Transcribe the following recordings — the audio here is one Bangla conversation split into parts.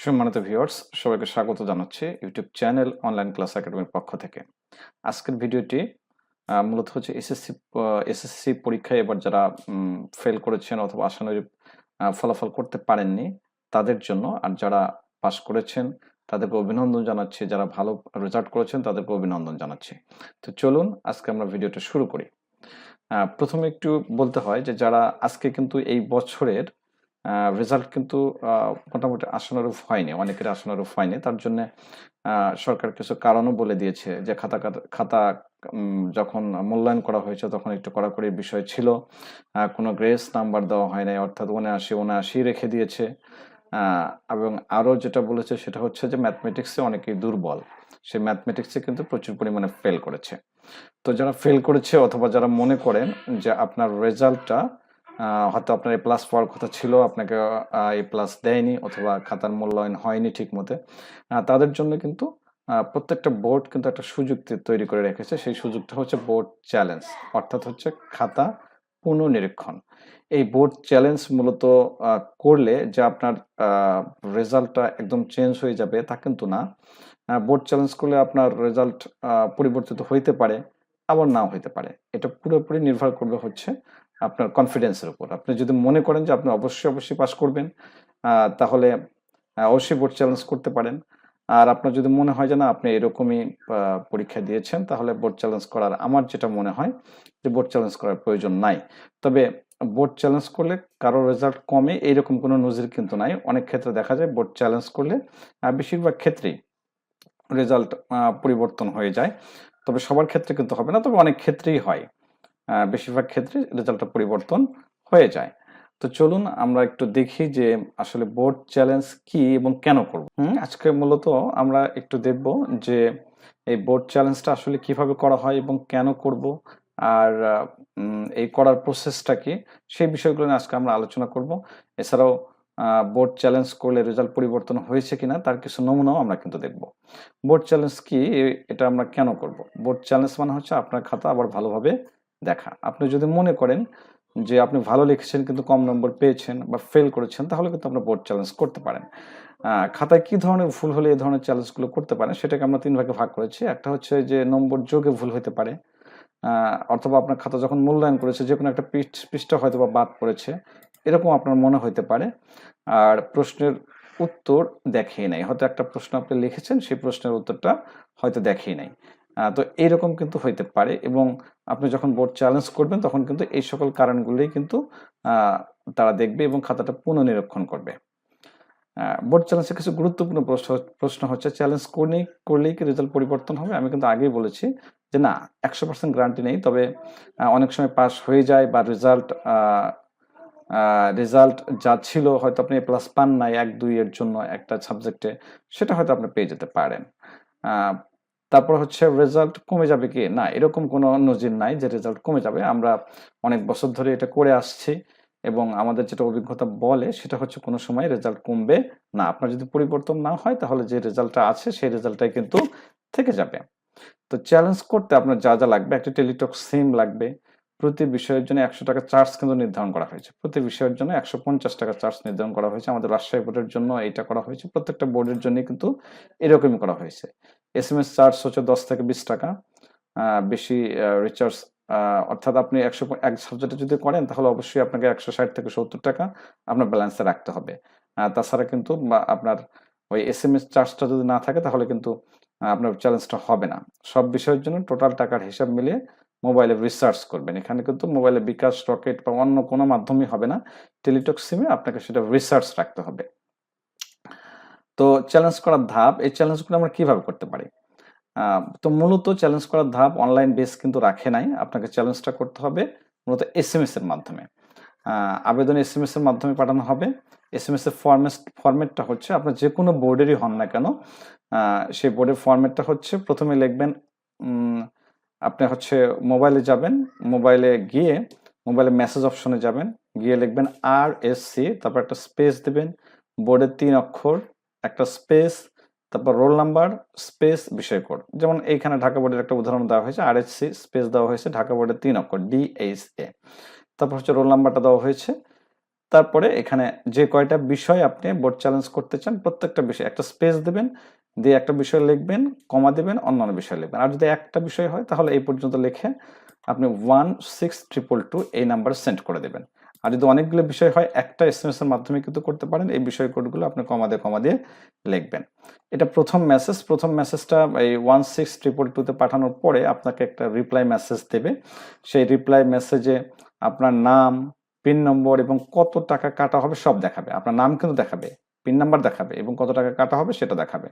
সম্মানিত ভিউয়ার্স সবাইকে স্বাগত জানাচ্ছি ইউটিউব চ্যানেল অনলাইন ক্লাস একাডেমির পক্ষ থেকে। আজকের ভিডিওটি মূলত হচ্ছে এসএসসি এসএসসি পরীক্ষায় এবার যারা ফেল করেছেন অথবা আশানুরূপ আহ, ফলাফল করতে পারেননি তাদের জন্য আর যারা পাস করেছেন তাদেরকে অভিনন্দন জানাচ্ছি। যারা ভালো রেজাল্ট করেছেন তাদেরকে অভিনন্দন জানাচ্ছি। তো চলুন আজকে আমরা ভিডিওটা শুরু করি। প্রথমে একটু বলতে হয় যে যারা আজকে কিন্তু এই বছরের রেজাল্ট কিন্তু মোটামুটি আশানুরূপ হয়নি, অনেকের আশানুরূপ হয়নি। তার জন্য সরকার কিছু কারণও বলে দিয়েছে যে, খাতা খাতা- যখন মূল্যায়ন করা হয়েছে তখন একটু কড়াকড়ির বিষয় ছিল। কোনো গ্রেস নাম্বার দেওয়া হয় নাই, অর্থাৎ উনআশি উনআশি রেখে দিয়েছে। এবং আরও যেটা বলেছে সেটা হচ্ছে যে ম্যাথমেটিক্সে অনেকেই দুর্বল। সেই ম্যাথমেটিক্সে কিন্তু প্রচুর পরিমাণে ফেল করেছে। তো যারা ফেল করেছে অথবা যারা মনে করেন যে, আপনার রেজাল্টটা হয়তো আপনার এ প্লাস পাওয়ার কথা ছিল, আপনাকে এ প্লাস দেয়নি অথবা খাতার মূল্যায়ন হয়নি ঠিক মতে তাদের জন্য কিন্তু প্রত্যেকটা বোর্ড কিন্তু একটা সুযোগ তৈরি করে রেখেছে। সেই সুযোগটা হচ্ছে বোর্ড চ্যালেঞ্জ অর্থাৎ হচ্ছে খাতা পুনর্নিরীক্ষণ। এই বোর্ড চ্যালেঞ্জ মূলত করলে যে আপনার রেজাল্টটা একদম চেঞ্জ হয়ে যাবে তা কিন্তু না। বোর্ড চ্যালেঞ্জ করলে আপনার রেজাল্ট পরিবর্তিত হইতে পারে, আবার নাও হইতে পারে। এটা পুরোপুরি নির্ভর করবে হচ্ছে আপনার কনফিডেন্সের উপর। আপনি যদি মনে করেন যে আপনি অবশ্যই অবশ্যই পাস করবেন তাহলে অবশ্যই বোর্ড চ্যালেঞ্জ করতে পারেন। আর আপনার যদি মনে হয় যে না, আপনি এরকমই পরীক্ষা দিয়েছেন, তাহলে বোর্ড চ্যালেঞ্জ করার আমার যেটা মনে হয় যে বোর্ড চ্যালেঞ্জ করার প্রয়োজন নাই। তবে বোর্ড চ্যালেঞ্জ করলে কারও রেজাল্ট কমে, এইরকম কোনো নজির কিন্তু নাই। অনেক ক্ষেত্রে দেখা যায় বোর্ড চ্যালেঞ্জ করলে বেশিরভাগ ক্ষেত্রেই রেজাল্ট পরিবর্তন হয়ে যায়। তবে সবার ক্ষেত্রে কিন্তু হবে না, তবে অনেক ক্ষেত্রেই হয়। বেশিরভাগ ক্ষেত্রে রেজাল্টটা পরিবর্তন হয়ে যায়। তো চলুন আমরা একটু দেখি যে আসলে বোর্ড চ্যালেঞ্জ কি এবং কেন করব। আজকে মূলত আমরা একটু দেখব যে এই বোর্ড চ্যালেঞ্জটা আসলে কীভাবে করা হয় এবং কেন করব আর এই করার প্রসেসটা কি সেই বিষয়গুলো নিয়ে আজকে আমরা আলোচনা করব। এছাড়াও বোর্ড চ্যালেঞ্জ করলে রেজাল্ট পরিবর্তন হয়েছে কিনা তার কিছু নমুনাও আমরা কিন্তু দেখব। বোর্ড চ্যালেঞ্জ কি? এটা আমরা কেন করব? বোর্ড চ্যালেঞ্জ মানে হচ্ছে আপনার খাতা আবার ভালোভাবে দেখা। আপনি যদি মনে করেন যে আপনি ভালো লিখেছেন কিন্তু কম নম্বর পেয়েছেন বা ফেল করেছেন, তাহলে কিন্তু আপনি বোর্ড চ্যালেঞ্জ করতে পারেন। খাতায় কি ধরনের ভুল হলে এই ধরনের চ্যালেঞ্জগুলো করতে পারেন, সেটাকে আমরা তিন ভাগে ভাগ করেছি। একটা হচ্ছে যে নম্বর যোগে ভুল হতে পারে অথবা আপনার খাতা যখন মূল্যায়ন করেছে যে কোনো একটা পৃষ্ঠ- পৃষ্ঠা হয়তো বা বাদ পড়েছে, এরকম আপনার মনে হতে পারে। আর প্রশ্নের উত্তর দেখেই নাই। হয়তো একটা প্রশ্ন আপনি লিখেছেন, সেই প্রশ্নের উত্তরটা হয়তো দেখেই নাই। তো এইরকম কিন্তু হইতে পারে এবং আপনি যখন বোর্ড চ্যালেঞ্জ করবেন, তখন কিন্তু এই সকল কারণগুলোই কিন্তু তারা দেখবে এবং খাতাটা পুনঃনিরীক্ষণ করবে। বোর্ড চ্যালেঞ্জের কিছু গুরুত্বপূর্ণ প্রশ্ন হচ্ছে চ্যালেঞ্জ করলেই করলেই কি রেজাল্ট পরিবর্তন হবে? আমি কিন্তু আগেই বলেছি যে না, একশো পার্সেন্ট গ্যারান্টি নেই, তবে অনেক সময় পাস হয়ে যায় বা রেজাল্ট রেজাল্ট যা ছিল হয়তো আপনি প্লাস পান নাই এক, দুই এর জন্য একটা সাবজেক্টে সেটা হয়তো আপনি পেয়ে যেতে পারেন। তারপর হচ্ছে রেজাল্ট কমে যাবে কি? না, এরকম কোনো নজির নাই যে রেজাল্ট কমে যাবে। আমরা অনেক বছর ধরে এটা করে আসছি এবং আমাদের যেটা অভিজ্ঞতা বলে সেটা হচ্ছে কোনো সময় রেজাল্ট কমবে না। আপনার যদি পরিবর্তন না হয় তাহলে যে রেজাল্টটা আছে সেই রেজাল্টটাই কিন্তু থেকে যাবে। তো চ্যালেঞ্জ করতে আপনার যা যা লাগবে, একটা টেলিটক সিম লাগবে প্রতি বিষয়ের জন্য একশো টাকা চার্জ কিন্তু নির্ধারণ করা হয়েছে। প্রতি বিষয়ের জন্য একশো পঞ্চাশ টাকা চার্জ নির্ধারণ করা হয়েছে। আমাদের রাজশাহী বোর্ডের জন্য এটা করা হয়েছে। প্রত্যেকটা বোর্ডের জন্য কিন্তু এরকমই করা হয়েছে। এস এম এস চার্জ হচ্ছে দশ থেকে বিশ টাকা। বেশি রিচার্জ অর্থাৎ আপনি একশো, এক সাবজেক্টে যদি করেন তাহলে অবশ্যই আপনাকে একশো ষাট থেকে সত্তর টাকা আপনার ব্যালেন্সে রাখতে হবে। তাছাড়া কিন্তু আপনার ওই এস এম এস চার্জটা যদি না থাকে তাহলে কিন্তু আপনার চ্যালেঞ্জটা হবে না। সব বিষয়ের জন্য টোটাল টাকার হিসাব মিলিয়ে মোবাইলে রিসার্চ করবেন। এখানে কিন্তু মোবাইলে বিকাশ রকেট বা অন্য কোনো মাধ্যমে হবে না। টেলিটক সিমে আপনাকে সেটা রিসার্চ রাখতে হবে। তো চ্যালেঞ্জ করার ধাপ, এই চ্যালেঞ্জগুলো আমরা কীভাবে করতে পারি? তো মূলত চ্যালেঞ্জ করার ধাপ অনলাইন বেস কিন্তু রাখে নাই। আপনাকে চ্যালেঞ্জটা করতে হবে মূলত এস এম এর মাধ্যমে। আবেদন এস এম এর মাধ্যমে পাঠানো হবে। এস এম এস এর ফরম্যাট ফরম্যাটটা হচ্ছে আপনার যে কোনো বোর্ডেরই হন না কেন সেই বোর্ডের ফরম্যাটটা হচ্ছে প্রথমে লিখবেন আপনি হচ্ছে মোবাইলে যাবেন, মোবাইলে গিয়ে, মোবাইলে মেসেজ অপশনে যাবেন, গিয়ে লিখবেন আর এস সি তারপর একটা স্পেস দেবেন বোর্ডের তিন অক্ষর, একটা স্পেস তারপর রোল নাম্বার স্পেস বিষয় কোড যেমন এইখানে ঢাকা বোর্ডের একটা উদাহরণ দেওয়া হয়েছে আর সি স্পেস দেওয়া হয়েছে, ঢাকা বোর্ডের তিন অক্ষর ডিএইচ এ তারপর হচ্ছে রোল নাম্বারটা দেওয়া হয়েছে। তারপরে এখানে যে কয়টা বিষয় আপনি বোর্ড চ্যালেঞ্জ করতে চান, প্রত্যেকটা বিষয়, একটা স্পেস দেবেন দিয়ে একটা বিষয় লিখবেন, কমা দেবেন, অন্যান্য বিষয় লিখবেন। আর যদি একটা বিষয় হয়, তাহলে এই পর্যন্ত লিখে আপনি ওয়ান সিক্স ট্রিপল টু এই নাম্বার সেন্ড করে দেবেন। আর যদি অনেকগুলো বিষয় হয়, একটা এস এর মাধ্যমে কিন্তু করতে পারেন। এই বিষয় কোডগুলো আপনি কমা দিয়ে কমা দিয়ে লিখবেন। এটা প্রথম মেসেজ প্রথম মেসেজটা এই ওয়ান সিক্স ট্রিপল টুতে পাঠানোর পরে আপনাকে একটা রিপ্লাই মেসেজ দেবে। সেই রিপ্লাই মেসেজে আপনার নাম পিন নম্বর এবং কত টাকা কাটা হবে সব দেখাবে। আপনার নাম কিন্তু দেখাবে। পিন নাম্বার দেখাবে এবং কত টাকা কাটা হবে সেটা দেখাবে।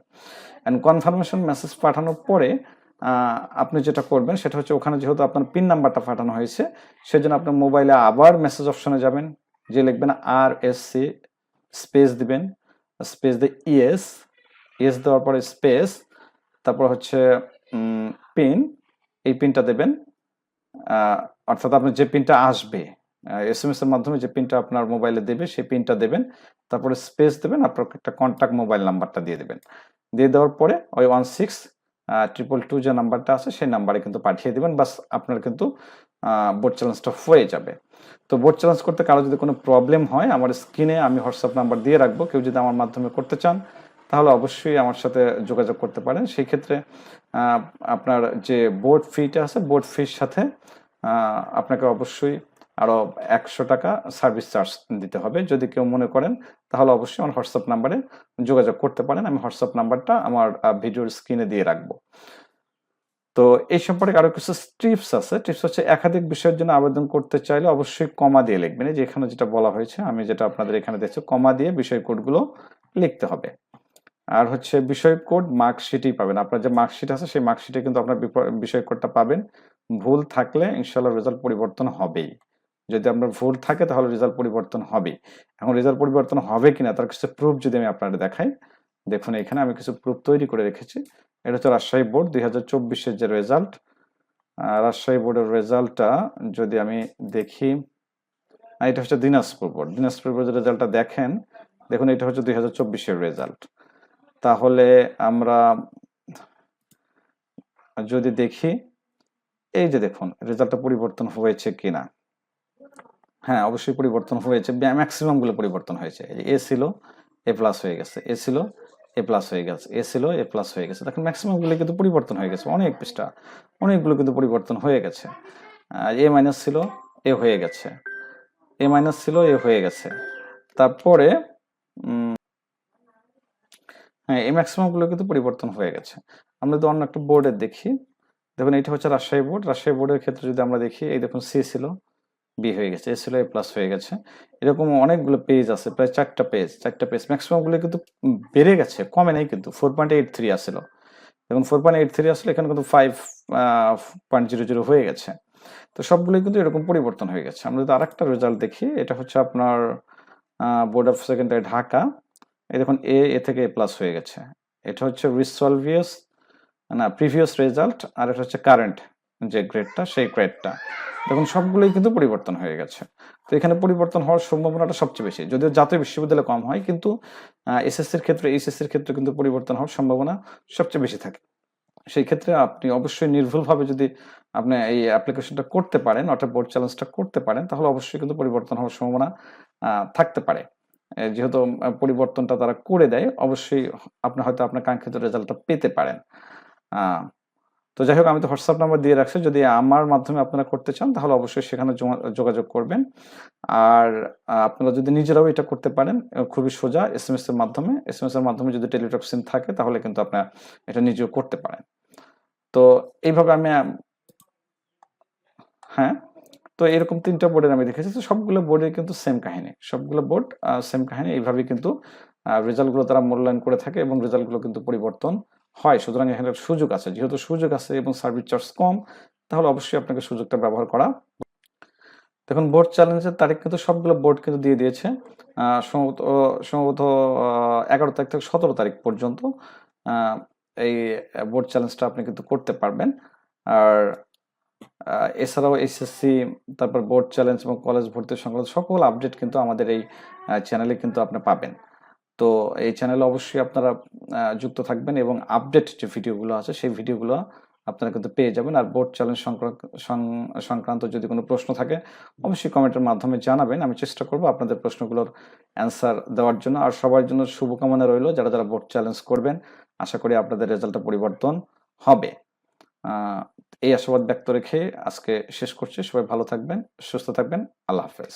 অ্যান্ড কনফার্মেশন মেসেজ পাঠানোর পরে আপনি যেটা করবেন সেটা হচ্ছে ওখানে যেহেতু আপনার পিন নাম্বারটা পাঠানো হয়েছে, সেজন্য আপনার মোবাইলে আবার মেসেজ অপশনে যাবেন, যে লিখবেন আর এস সি স্পেস দিবেন স্পেস দিয়ে ইএস ইএস দেওয়ার পরে স্পেস তারপর হচ্ছে পিন এই পিনটা দেবেন অর্থাৎ আপনার যে পিনটা আসবে এস এম এস এর মাধ্যমে যে পিনটা আপনার মোবাইলে দেবে, সেই পিনটা দেবেন। তারপরে স্পেস দেবেন আপনার একটা কন্ট্যাক্ট মোবাইল নাম্বারটা দিয়ে দেবেন। দিয়ে দেওয়ার পরে ওই ওয়ান সিক্স ট্রিপল টু যে নাম্বারটা আছে, সেই নাম্বারে কিন্তু পাঠিয়ে দেবেন। বাস আপনার কিন্তু বোর্ড চ্যালেঞ্জটা হয়ে যাবে। তো বোর্ড চ্যালেঞ্জ করতে কারও যদি কোনো প্রবলেম হয়, আমার স্ক্রিনে আমি হোয়াটসঅ্যাপ নাম্বার দিয়ে রাখব। কেউ যদি আমার মাধ্যমে করতে চান, তাহলে অবশ্যই আমার সাথে যোগাযোগ করতে পারেন। সেই ক্ষেত্রে আপনার যে বোর্ড ফিটা আছে বোর্ড ফির সাথে আপনাকে অবশ্যই আরও একশো টাকা সার্ভিস চার্জ দিতে হবে। যদি কেউ মনে করেন, তাহলে অবশ্যই আমার হোয়াটসঅ্যাপ নাম্বারে যোগাযোগ করতে পারেন। আমি হোয়াটসঅ্যাপ নাম্বারটা আমার ভিডিওর স্ক্রিনে দিয়ে রাখব। তো এই সম্পর্কে আরও কিছু টিপস আছে। টিপস হচ্ছে একাধিক বিষয়ের জন্য আবেদন করতে চাইলে অবশ্যই কমা দিয়ে লিখবেন। যে এখানে যেটা বলা হয়েছে, আমি যেটা আপনাদের এখানে দেখছি কমা দিয়ে বিষয় কোডগুলো লিখতে হবে। আর হচ্ছে বিষয় কোড মার্কশিটই পাবেন। আপনার যে মার্কশিট আছে, সেই মার্কশিটে কিন্তু আপনার বিষয় কোডটা পাবেন। ভুল থাকলে ইনশাল্লাহ রেজাল্ট পরিবর্তন হবেই। যদি আপনার ভুল থাকে তাহলে রেজাল্ট পরিবর্তন হবে। এখন রেজাল্ট পরিবর্তন হবে কিনা তার কিছু প্রুফ যদি আমি আপনাদের দেখাই, দেখুন এখানে আমি কিছু প্রুফ তৈরি করে রেখেছি। এটা হচ্ছে রাজশাহী বোর্ড দুই হাজার যে রেজাল্ট রাজশাহী বোর্ডের রেজাল্টটা যদি আমি দেখি এটা হচ্ছে দিনাজপুর বোর্ড দিনাজপুর বোর্ডের রেজাল্টটা দেখেন, দেখুন এটা হচ্ছে দুই হাজার রেজাল্ট তাহলে আমরা যদি দেখি, এই যে দেখুন রেজাল্টটা পরিবর্তন হয়েছে কিনা। হ্যাঁ অবশ্যই পরিবর্তন হয়েছে। ম্যাক্সিমামগুলো পরিবর্তন হয়েছে। এ ছিল এ প্লাস হয়ে গেছে। এ ছিল এ প্লাস হয়ে গেছে। এ ছিল এ প্লাস হয়ে গেছে। দেখেন ম্যাক্সিমামগুলো কিন্তু পরিবর্তন হয়ে গেছে অনেক পৃষ্ঠা। অনেকগুলো কিন্তু পরিবর্তন হয়ে গেছে। এ মাইনাস ছিল এ হয়ে গেছে। এ মাইনাস ছিল এ হয়ে গেছে। তারপরে হ্যাঁ এই ম্যাক্সিমামগুলো কিন্তু পরিবর্তন হয়ে গেছে। আমরা যদি অন্য একটা বোর্ডের দেখি, দেখুন, এটা হচ্ছে রাজশাহী বোর্ড রাজশাহী বোর্ডের ক্ষেত্রে যদি আমরা দেখি, এই দেখুন সি ছিল বি হয়ে গেছে এ ছিল এ প্লাস হয়ে গেছে। এরকম অনেকগুলো পেজ আছে, প্রায় চারটা পেজ চারটা পেজ ম্যাক্সিমামগুলো কিন্তু বেড়ে গেছে, কমে নাই কিন্তু। ফোর পয়েন্ট এইট থ্রি আসছিল এখন ফোর পয়েন্ট এইট থ্রি আসলে এখানে কিন্তু ফাইভ পয়েন্ট জিরো জিরো হয়ে গেছে। তো সবগুলোই কিন্তু এরকম পরিবর্তন হয়ে গেছে। আমরা যদি আরেকটা রেজাল্ট দেখি, এটা হচ্ছে আপনার বোর্ড অফ সেকেন্ডারি ঢাকা। এই দেখুন এ এ থেকে এ প্লাস হয়ে গেছে। এটা হচ্ছে রিসলভিয়াস না প্রিভিয়াস রেজাল্ট আর এটা হচ্ছে কারেন্ট যে গ্রেডটা সেই গ্রেডটা দেখুন, সবগুলোই কিন্তু পরিবর্তন হয়ে গেছে। তো এখানে পরিবর্তন হওয়ার সম্ভাবনাটা সবচেয়ে বেশি। যদিও জাতীয় বিশ্ববিদ্যালয়ে কম হয়, কিন্তু এসএসসির ক্ষেত্রে এইচএসসির ক্ষেত্রে কিন্তু পরিবর্তন হওয়ার সম্ভাবনা সবচেয়ে বেশি থাকে। সেই ক্ষেত্রে আপনি অবশ্যই নির্ভুলভাবে যদি আপনি এই অ্যাপ্লিকেশনটা করতে পারেন, অর্থাৎ বোর্ড চ্যালেঞ্জটা করতে পারেন, তাহলে অবশ্যই কিন্তু পরিবর্তন হওয়ার সম্ভাবনা থাকতে পারে। যেহেতু পরিবর্তনটা তারা করে দেয়, অবশ্যই আপনি হয়তো আপনার কাঙ্ক্ষিত রেজাল্টটা পেতে পারেন। তো যাই হোক, আমি তো হোয়াটসঅ্যাপ নাম্বার দিয়ে রাখছি। যদি আমার মাধ্যমে আপনারা করতে চান, তাহলে অবশ্যই সেখানে যোগাযোগ করবেন। আর আপনারা যদি নিজেরাও এটা করতে পারেন খুবই সোজা এস এম এর মাধ্যমে। এস এম এর মাধ্যমে যদি টেলিটক সিম থাকে, তাহলে কিন্তু আপনারা এটা নিজেও করতে পারেন। তো এইভাবে আমি হ্যাঁ? তো এরকম তিনটা বোর্ডের আমি দেখেছি। তো সবগুলো বোর্ডের কিন্তু সেম কাহিনী। সবগুলো বোর্ড সেম কাহিনী। এইভাবেই কিন্তু রেজাল্টগুলো তারা মূল্যায়ন করে থাকে এবং রেজাল্টগুলো কিন্তু পরিবর্তন হয়, সুতরাং এখানে সুযোগ আছে। যেহেতু সুযোগ আছে এবং সার্ভিস চার্জ কম, তাহলে অবশ্যই আপনাকে সুযোগটা ব্যবহার করা। দেখুন, বোর্ড চ্যালেঞ্জের তারিখ কিন্তু সবগুলো বোর্ড কিন্তু দিয়ে দিয়েছে। সম্ভবত সম্ভবত এগারো তারিখ থেকে সতেরো তারিখ পর্যন্ত এই বোর্ড চ্যালেঞ্জটা আপনি কিন্তু করতে পারবেন। আর এছাড়াও এসএসসি তারপর বোর্ড চ্যালেঞ্জ এবং কলেজ ভর্তি সংক্রান্ত সকল আপডেট কিন্তু আমাদের এই চ্যানেলে কিন্তু আপনি পাবেন। তো এই চ্যানেলে অবশ্যই আপনারা যুক্ত থাকবেন এবং আপডেট যে ভিডিওগুলো আছে, সেই ভিডিওগুলো আপনারা কিন্তু পেয়ে যাবেন। আর বোর্ড চ্যালেঞ্জ সংক্রান্ত যদি কোনো প্রশ্ন থাকে, অবশ্যই কমেন্টের মাধ্যমে জানাবেন। আমি চেষ্টা করব আপনাদের প্রশ্নগুলোর অ্যান্সার দেওয়ার জন্য। আর সবার জন্য শুভকামনা রইল যারা যারা বোর্ড চ্যালেঞ্জ করবেন। আশা করি আপনাদের রেজাল্টটা পরিবর্তন হবে। এই আশাবাদ ব্যক্ত রেখে আজকে শেষ করছি। সবাই ভালো থাকবেন, সুস্থ থাকবেন। আল্লাহ হাফেজ।